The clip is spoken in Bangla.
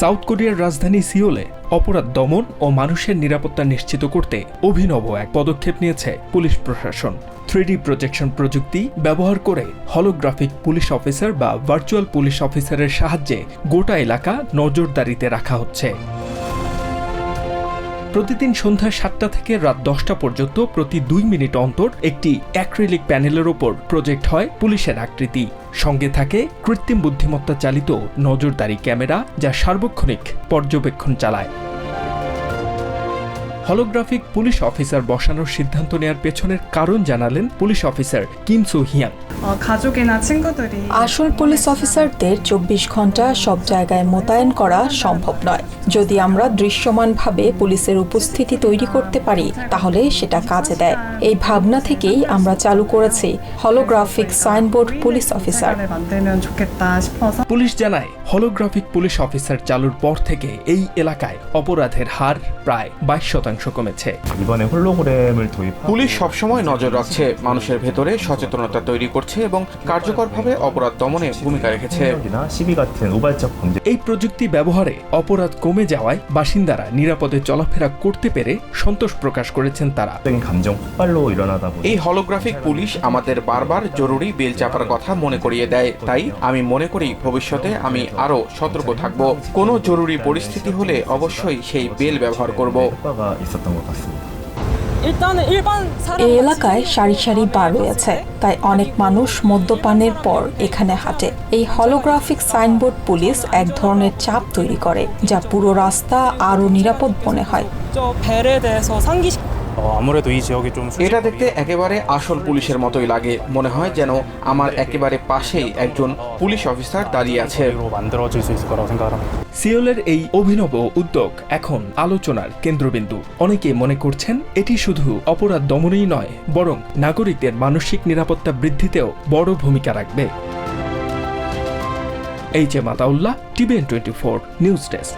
সাউথ কোরিয়ার রাজধানী সিওলে অপরাধ দমন ও মানুষের নিরাপত্তা নিশ্চিত করতে অভিনব এক পদক্ষেপ নিয়েছে পুলিশ প্রশাসন। থ্রিডি প্রজেকশন প্রযুক্তি ব্যবহার করে হলোগ্রাফিক পুলিশ অফিসার বা ভার্চুয়াল পুলিশ অফিসারের সাহায্যে গোটা এলাকা নজরদারিতে রাখা হচ্ছে। প্রতিদিন সন্ধ্যা সাতটা থেকে রাত দশটা পর্যন্ত প্রতি দুই মিনিট অন্তর একটি অ্যাক্রিলিক প্যানেলের ওপর প্রজেক্ট হয় পুলিশের আকৃতি। সঙ্গে থাকে কৃত্রিম বুদ্ধিমত্তা চালিত নজরদারি ক্যামেরা যা সার্বক্ষণিক পর্যবেক্ষণ চালায়। হলোগ্রাফিক পুলিশ অফিসার বসানোর সিদ্ধান্ত নেয়ার পেছনের কারণ জানালেন পুলিশ অফিসার কিম সু হিয়াং আসল পুলিশ অফিসারদের চব্বিশ ঘণ্টা সব জায়গায় মোতায়েন করা সম্ভব নয়। যদি আমরা দৃশ্যমানভাবে পুলিশের উপস্থিতি তৈরি করতে পারি তাহলে সেটা কাজে দেয়। এই ভাবনা থেকেই আমরা চালু করেছি holographic signboard police officer. Police জানায় হলোগ্রাফিক পুলিশ অফিসার চালুর পর থেকে এই এলাকায় অপরাধের হার প্রায় বাইশ শতাংশ। শতাংশ কমেছে। পুলিশ সবসময় নজর রাখছে মানুষের ভেতরে সচেতনতা তৈরি করছে এবং কার্যকরভাবে অপরাধ দমনে ভূমিকা রেখেছে। এই প্রযুক্তি ব্যবহারে অপরাধ কমে যাওয়ায় বাসিন্দারা নিরাপদে চলাফেরা করতে পেরে সন্তোষ প্রকাশ করেছেন তারা। এই হলোগ্রাফিক পুলিশ আমাদের বারবার জরুরি বেল চাপার কথা মনে করিয়ে দেয়। তাই আমি মনে করি ভবিষ্যতে আমি আরও সতর্ক থাকব। কোনো জরুরি পরিস্থিতি হলে অবশ্যই সেই বেল ব্যবহার করব। 있었던 것 같습니다. 일단은 일반 사람 এই এলাকায় সারি সারি বার রয়েছে তাই অনেক মানুষ মদ্যপানের পর এখানে হাঁটে এই হলোগ্রাফিক সাইনবোর্ড পুলিশ এক ধরনের চাপ তৈরি করে যা পুরো রাস্তা আরও নিরাপদ মনে হয় 저 벨에 대해서 상기시 어, 아무래도 이 지역이 좀 এটা দেখতে একেবারে আসল পুলিশের মতোই লাগে মনে হয় যেন আমার একেবারে পাশেই একজন পুলিশ অফিসার দাঁড়িয়ে আছে 로 만들어질 수 있을 거라고 생각을 합니다. সিওলের এই অভিনব উদ্যোগ এখন আলোচনার কেন্দ্রবিন্দু অনেকে মনে করছেন এটি শুধু অপরাধ দমনই নয় বরং নাগরিকদের মানসিক নিরাপত্তা বৃদ্ধিতেও বড় ভূমিকা রাখবে H M Ataullah TVN twenty four news desk